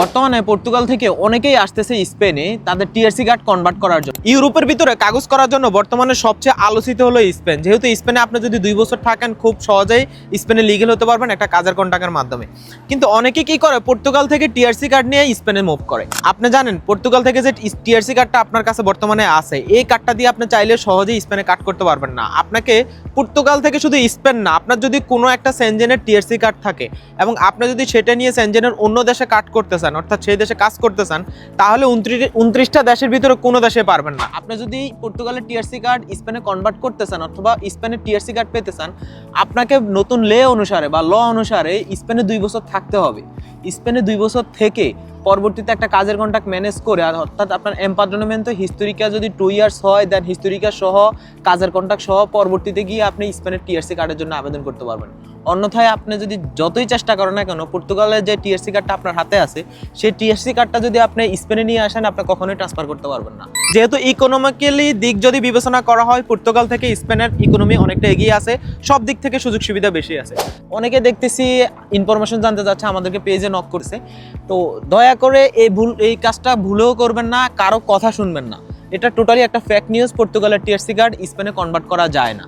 বর্তমানে পর্তুগাল থেকে অনেকেই আসতেছে স্পেনে তাদের টিআরসি কার্ড কনভার্ট করার জন্য। ইউরোপের ভিতরে কাগজ করার জন্য বর্তমানে সবচেয়ে আলোচিত হলো স্পেন। যেহেতু স্পেনে আপনি যদি দুই বছর থাকেন, খুব সহজেই স্পেনে লিগেল হতে পারবেন একটা কাজের কন্ট্রাক্টের মাধ্যমে। কিন্তু অনেকে কি করে, পর্তুগাল থেকে টিআরসি কার্ড নিয়ে স্পেনে মুভ করে। আপনি জানেন, পর্তুগাল থেকে যে টিআরসি কার্ডটা আপনার কাছে বর্তমানে আছে, এই কার্ডটা দিয়ে আপনি চাইলে সহজেই স্পেনে কাট করতে পারবেন না। আপনাকে পর্তুগাল থেকে শুধু স্পেন না, আপনার যদি কোনো একটা সেনজেনের টিআরসি কার্ড থাকে এবং আপনি যদি সেটা নিয়ে সেনজেনের অন্য দেশে কাট করতে চান অর্থাৎ সেই দেশে কাজ করতে চান, তাহলে উনত্রিশ, উনত্রিশটা দেশের ভিতরে কোনো দেশে পারবেন না। আপনি যদি পর্তুগালের টিআরসি কার্ড স্পেনে কনভার্ট করতে চান অথবা স্পেনের টিআরসি কার্ড পেতে চান, আপনাকে নতুন লে অনুসারে বা ল অনুসারে স্পেনে দুই বছর থাকতে হবে। স্পেনে দুই বছর থেকে পরবর্তীতে একটা কাজের কন্ট্রাক্ট ম্যানেজ করে, আর অর্থাৎ আপনার এম্পাড্রনমেন্ট হিস্টোরিকা যদি টু ইয়ার্স হয় দেন হিস্টোরিকা সহ কাজের কন্ট্রাক্ট সহ পরবর্তীতে গিয়ে আপনি স্পেনের টিআরসি কার্ডের জন্য আবেদন করতে পারবেন। অন্যথায় আপনি যদি যতই চেষ্টা করেন না কেন পর্তুগালের যে টিআরসি কার্ডটা আপনার হাতে আছে, সেই টিআরসি কার্ডটা যদি আপনি স্পেনে নিয়ে আসেন, আপনি কখনোই ট্রান্সফার করতে পারবেন না। যেহেতু ইকোনমিক্যালি দিক যদি বিবেচনা করা হয়, পর্তুগাল থেকে স্পেনের ইকোনমি অনেকটা এগিয়ে আছে, সব দিক থেকে সুযোগ সুবিধা বেশি আছে। অনেকে দেখতেছি ইনফরমেশন জানতে যাচ্ছে, আমাদেরকে পেজে নক করছে। তো দয়া করে এই ভুল, এই কাজটা ভুলেও করবেন না, কারও কথা শুনবেন না। এটা টোটালি একটা ফ্যাক নিউজ পর্তুগালের টিআরসি কার্ড স্পেনে কনভার্ট করা যায় না।